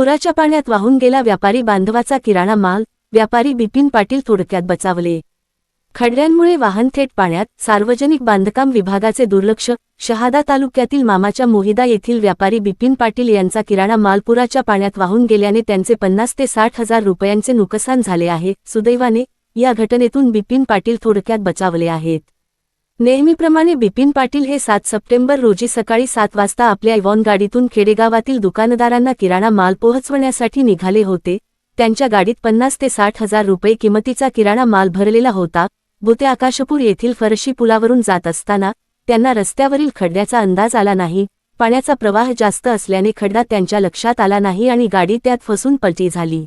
पुराच्या पाण्यात वाहून गेला व्यापारी बांधवाचा किराणा माल व्यापारी बिपिन पाटील थोडक्यात बचावले. खड्ड्यांमुळे वाहन थेट पाण्यात सार्वजनिक बांधकाम विभागाचे दुर्लक्ष शहादा तालुक्यातील मामाच्या मोहिदा येथील व्यापारी बिपिन पाटील यांचा किराणा माल पुराच्या पाण्यात वाहून गेल्याने त्यांचे पन्नास ते साठ हजार रुपयांचे नुकसान झाले आहे. सुदैवाने या घटनेतून बिपिन पाटील थोडक्यात बचावले आहेत. नेहमीप्रमाणे बिपिन पाटील हे सात सप्टेंबर रोजी सकाळी सात वाजता आपल्या इवॉन गाडीतून खेडेगावातील दुकानदारांना किराणा माल पोहोचवण्यासाठी निघाले होते. त्यांच्या गाडीत पन्नास ते साठ हजार रुपये किमतीचा किराणा माल भरलेला होता. बुते आकाशपूर येथील फरशी पुलावरून जात असताना त्यांना रस्त्यावरील खड्ड्याचा अंदाज आला नाही. पाण्याचा प्रवाह जास्त असल्याने खड्डा त्यांच्या लक्षात आला नाही आणि गाडी त्यात फसून पलटी झाली.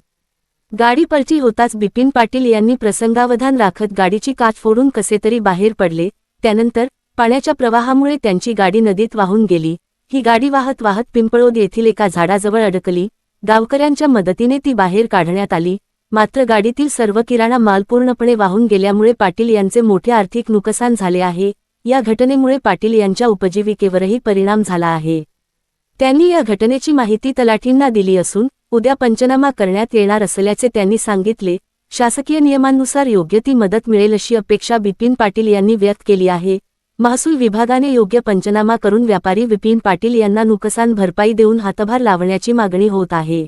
गाडी पलटी होताच बिपिन पाटील यांनी प्रसंगावधान राखत गाडीची काच फोडून कसे तरी बाहेर पडले. त्यानंतर पाण्याच्या प्रवाहामुळे त्यांची गाडी नदीत वाहून गेली. ही गाडी वाहत वाहत पिंपळोद येथील एका झाडाजवळ अडकली. गावकऱ्यांच्या मदतीने ती बाहेर काढण्यात आली. मात्र गाडीतील सर्व किराणा माल पूर्णपणे वाहून गेल्यामुळे पाटील यांचे मोठे आर्थिक नुकसान झाले आहे. या घटनेमुळे पाटील यांच्या उपजीविकेवरही परिणाम झाला आहे. त्यांनी या घटनेची माहिती तलाठींना दिली असून उद्या पंचनामा करण्यात येणार असल्याचे त्यांनी सांगितले. शासकीय नियमांनुसार योग्य ती मदत मिळेल अशी अपेक्षा बिपिन पाटील यांनी व्यक्त केली आहे. महसूल विभागाने योग्य पंचनामा करून व्यापारी विपिन पाटील यांना नुकसान भरपाई देऊन हातभार लावण्याची मागणी होत आहे.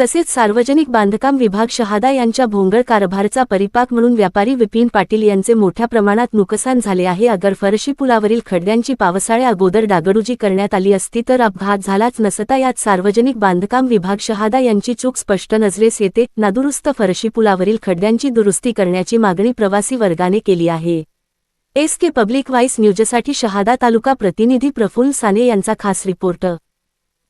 तसेच सार्वजनिक बांधकाम विभाग शहादा यांच्या भोंगळ कारभारचा परिपाक म्हणून व्यापारी विपिन पाटील यांचे मोठ्या प्रमाणात नुकसान झाले आहे. अगर फरशी पुलावरील खड्ड्यांची पावसाळ्या अगोदर डागडुजी करण्यात आली असती तर अपघात झालाच नसता. यात सार्वजनिक बांधकाम विभाग शहादा यांची चूक स्पष्ट नजरेस येते. नादुरुस्त फरशी पुलावरील खड्ड्यांची दुरुस्ती करण्याची मागणी प्रवासी वर्गाने केली आहे. एस के पब्लिक वाईस न्यूजसाठी शहादा तालुका प्रतिनिधी प्रफुल्ल साने यांचा खास रिपोर्ट.